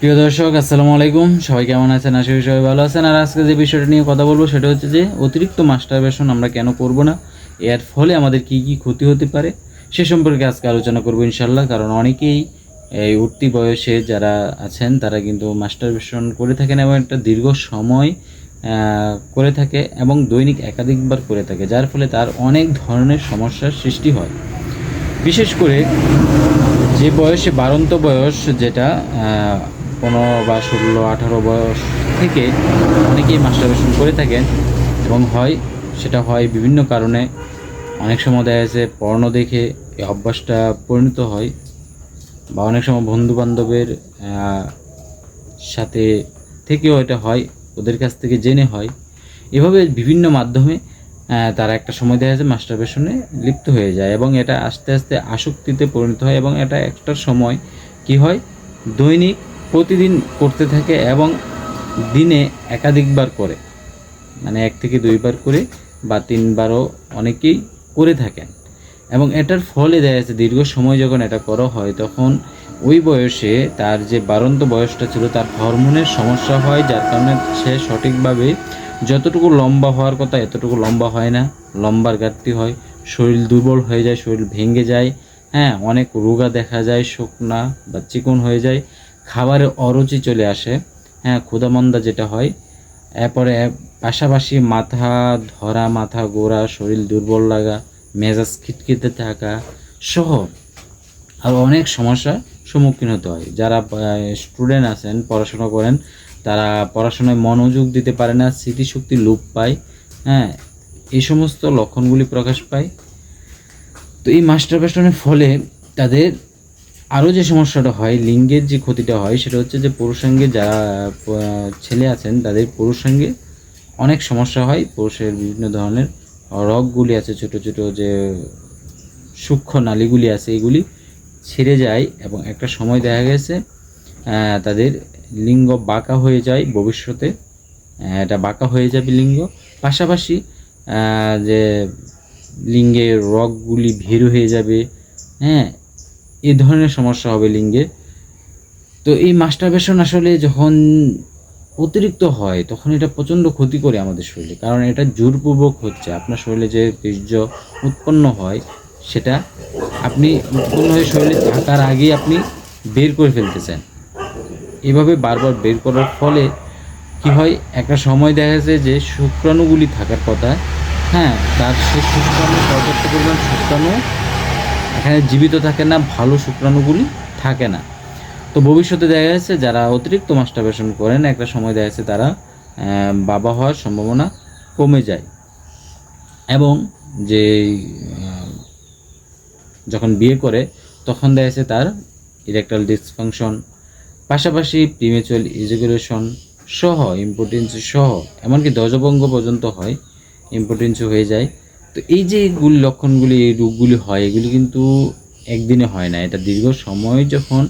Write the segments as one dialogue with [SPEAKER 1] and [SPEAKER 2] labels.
[SPEAKER 1] প্রিয় দর্শক, আসসালামু আলাইকুম। সবাই কেমন আছেন? আশা করি সবাই ভালো আছেন। আর আজকে যে বিষয়টা নিয়ে কথা বলব সেটা হচ্ছে যে, অতিরিক্ত মাস্টারবেশন আমরা কেন করব না? এর ফলে আমাদের কি কি ক্ষতি হতে পারে? সে সম্পর্কে আজকে আলোচনা করব ইনশাল্লাহ কারণ অনেকেই এই উঠতি বয়সে যারা আছেন, তারা কিন্তু মাস্টারবেশন করে থাকেন এবং একটা দীর্ঘ সময় করে থাকে এবং দৈনিক একাধিকবার করে থাকে, যার ফলে তার অনেক ধরনের সমস্যার সৃষ্টি হয়। বিশেষ করে যে বয়সে বারন্ত বয়স যেটা পনেরো বা ষোলো, আঠারো বয়স থেকে অনেকেই মাস্টারবেশন করে থাকেন এবং হয়, সেটা হয় বিভিন্ন কারণে। অনেক সময় দেখা যাচ্ছে পর্ণ দেখে এই অভ্যাসটা পরিণত হয় বা অনেক সময় বন্ধু বান্ধবের সাথে থেকেও এটা হয়, ওদের কাছ থেকে জেনে হয়। এভাবে বিভিন্ন মাধ্যমে তারা একটা সময় দেখা যাচ্ছে মাস্টারবেশনে লিপ্ত হয়ে যায় এবং এটা আস্তে আস্তে আসক্তিতে পরিণত হয় এবং এটা একটা সময় কি হয়, দৈনিক প্রতিদিন করতে থাকে এবং দিনে একাধিকবার করে। মানে এক থেকে দুইবার করে বা তিনবারও অনেকেই করে থাকেন। এবং এটার ফলে দেখা যাচ্ছে দীর্ঘ সময় যখন এটা করা হয়, তখন ওই বয়সে তার যে বারন্ত বয়সটা ছিল, তার হরমোনের সমস্যা হয়, যার কারণে সে সঠিকভাবে যতটুকু লম্বা হওয়ার কথা এতটুকু লম্বা হয় না। লম্বার ঘাটতি হয়, শরীর দুর্বল হয়ে যায়, শরীর ভেঙে যায় হ্যাঁ অনেক রোগা দেখা যায়, শুকনা বা চিকন হয়ে যায়। খাবারে অরুচি চলে আসে। হ্যাঁ ক্ষুধামন্দা যেটা হয়। এরপরে পাশাপাশি মাথা ধরা, মাথা গোড়া, শরীর দুর্বল লাগা, মেজাজ খিটখিটে থাকা সহ আর অনেক সমস্যার সম্মুখীন হতে হয়। যারা স্টুডেন্ট আছেন, পড়াশোনা করেন, তারা পড়াশোনায় মনোযোগ দিতে পারে না, স্মৃতিশক্তি লোপ পায়। হ্যাঁ এই সমস্ত লক্ষণগুলি প্রকাশ পায়। তো এই মাস্টারবেশনের ফলে তাদের আরও যে সমস্যাটা হয়, লিঙ্গের যে ক্ষতিটা হয়, সেটা হচ্ছে যে পুরুষাঙ্গে যারা ছেলে আছেন, তাদের পুরুষাঙ্গে অনেক সমস্যা হয়। পুরুষের বিভিন্ন ধরনের রগগুলি আছে, ছোট ছোট যে সূক্ষ্ম নালীগুলি আছে, এগুলি ছেড়ে যায় এবং একটা সময় দেখা গেছে তাদের লিঙ্গ বাঁকা হয়ে যায় ভবিষ্যতে। এটা বাঁকা হয়ে যাবে লিঙ্গ। পাশাপাশি যে লিঙ্গের রগগুলি ভেরু হয়ে যাবে হ্যাঁ এই ধরনের সমস্যা হবে লিঙ্গে। তো এই মাস্টারবেশন আসলে যখন অতিরিক্ত হয়, তখন এটা প্রচণ্ড ক্ষতি করে আমাদের শরীরে। কারণ এটা জোরপূর্বক হচ্ছে। আপনার শরীরে যে বীর্য উৎপন্ন হয়, সেটা আপনি উৎপন্ন হয়ে শরীরে থাকার আগেই আপনি বের করে ফেলতেছেন। এভাবে বারবার বের করার ফলে কি হয়, একটা সময় দেখা যাচ্ছে যে শুক্রাণুগুলি থাকার কথা হ্যাঁ তার সেই শুক্রাণু পর্যাপ্ত পরিমাণ শুক্রাণু এখানে জীবিত থাকে না, ভালো শুক্রাণুগুলি থাকে না। তো ভবিষ্যতে দেখা যাচ্ছে যারা অতিরিক্ত মাস্টারবেশন করেন, একটা সময় দেখা যাচ্ছে তারা বাবা হওয়ার সম্ভাবনা কমে যায়। এবং যে যখন বিয়ে করে, তখন দেখা যাচ্ছে তার ইলেকট্রাল ডিসফাংশন পাশাপাশি প্রিমেচুয়াল ইজিকুলেশন সহ ইম্পর্টেন্স সহ, এমনকি ধ্বজভঙ্গ পর্যন্ত হয় ইম্পর্টেন্স হয়ে যায়। তো এই যে লক্ষণগুলি, এই রোগগুলি হয়, এগুলি কিন্তু একদিনে হয় না। এটা দীর্ঘ সময় যখন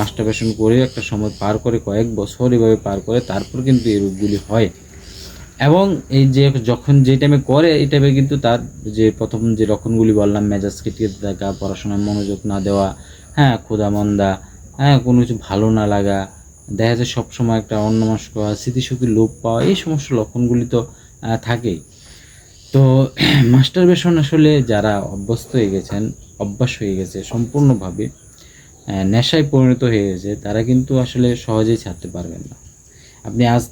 [SPEAKER 1] মাস্টারবেশন করে, একটা সময় পার করে, কয়েক বছর এভাবে পার করে, তারপর কিন্তু এই রোগগুলি হয়। এবং এই যে যখন যে টাইমে করে, এই টাইমে কিন্তু তার যে প্রথম যে লক্ষণগুলি বললাম মেজাজ কেটে থাকা, পড়াশোনায় মনোযোগ না দেওয়া হ্যাঁ ক্ষুধা মন্দা হ্যাঁ কোনো কিছু ভালো না লাগা, দেখা যায় সবসময় একটা অন্যমস্ক স্মৃতিশক্তি লোপ পাওয়া, এই সমস্ত লক্ষণগুলি তো থাকেই। তো মাস্টার মাস্টারবেশন আসলে যারা অভ্যস্ত হয়ে গেছেন, অভ্যাস হয়ে গেছে, সম্পূর্ণভাবে নেশায় পরিণত হয়ে গেছে, তারা কিন্তু আসলে সহজেই ছাড়তে পারবেন না। আপনি আজ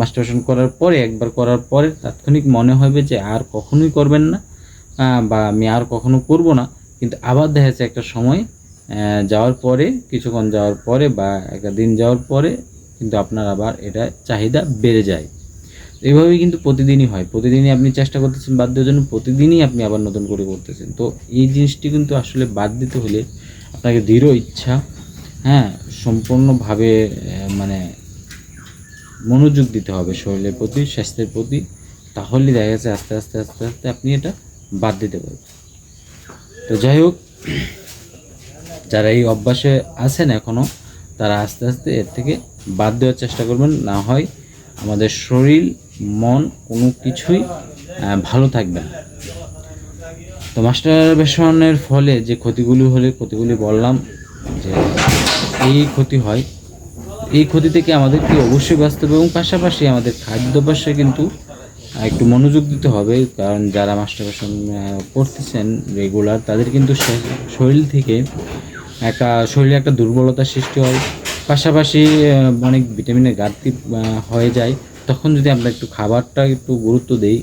[SPEAKER 1] মাস্টারবেশন করার পরে, একবার করার পরে তাৎক্ষণিক মনে হবে যে আর কখনোই করবেন না বা আমি আর কখনো করব না, কিন্তু আবার দেখা যাচ্ছে একটা সময় যাওয়ার পরে, কিছুক্ষণ যাওয়ার পরে বা একটা দিন যাওয়ার পরে কিন্তু আপনার আবার এটা চাহিদা বেড়ে যায়। এইভাবেই কিন্তু প্রতিদিনই হয়। প্রতিদিনই আপনি চেষ্টা করতেছেন বাদ দেওয়ার জন্য, প্রতিদিনই আপনি আবার নতুন করে করতেছেন। তো এই জিনিসটি কিন্তু আসলে বাদ দিতে হলে আপনাকে দৃঢ় ইচ্ছা হ্যাঁ সম্পূর্ণভাবে মানে মনোযোগ দিতে হবে শরীরের প্রতি, স্বাস্থ্যের প্রতি। তাহলে দেখা গেছে আস্তে আস্তে আস্তে আস্তে আপনি এটা বাদ দিতে পারবেন। তো যাই হোক, যারা এই অভ্যাসে আছেন এখনও তারা আস্তে আস্তে এর থেকে বাদ দেওয়ার চেষ্টা করবেন। না হয় আমাদের শরীর মন কোনো কিছুই ভালো থাকবে না। তো মাস্টার মাস্টারবেশনের ফলে যে ক্ষতিগুলি হলে ক্ষতিগুলি বললাম, যে এই ক্ষতি হয়, এই ক্ষতি থেকে আমাদেরকে অবশ্যই বাঁচতে হবে এবং পাশাপাশি আমাদের খাদ্যাভ্যাসে কিন্তু একটু মনোযোগ দিতে হবে। কারণ যারা মাস্টারবেশন করতেছেন রেগুলার, তাদের কিন্তু শরীর থেকে একটা, শরীরে একটা দুর্বলতা সৃষ্টি হয়। পাশাপাশি অনেক ভিটামিনের ঘাটতি হয়ে যায়। তখন যদি আমরা একটু খাবারটা একটু গুরুত্ব দেই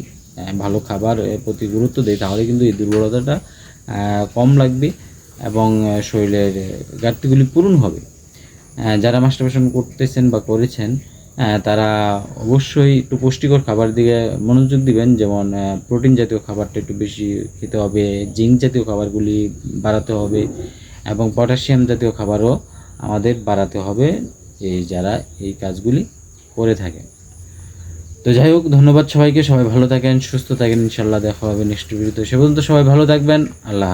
[SPEAKER 1] ভালো খাবার প্রতি গুরুত্ব দেই, তাহলে কিন্তু এই দুর্বলতাটা কম লাগবে এবং শরীরের ঘাটতিগুলি পূরণ হবে। যারা মাস্টারবেশন করতেছেন বা করেছেন তারা অবশ্যই একটু পুষ্টিকর খাবার দিকে মনোযোগ দিবেন। যেমন প্রোটিন জাতীয় খাবারটা একটু বেশি খেতে হবে জিঙ্ক জাতীয় খাবারগুলি বাড়াতে হবে এবং পটাশিয়াম জাতীয় খাবারও আমাদের বাড়াতে হবে, এই যারা এই কাজগুলি করে থাকেন। তো যাই হোক, ধন্যবাদ সবাইকে। সবাই ভালো থাকেন, সুস্থ থাকেন। ইনশাল্লাহ দেখা হবে নেক্সট ভিডিওতে সে পর্যন্ত সবাই ভালো থাকবেন। আল্লাহ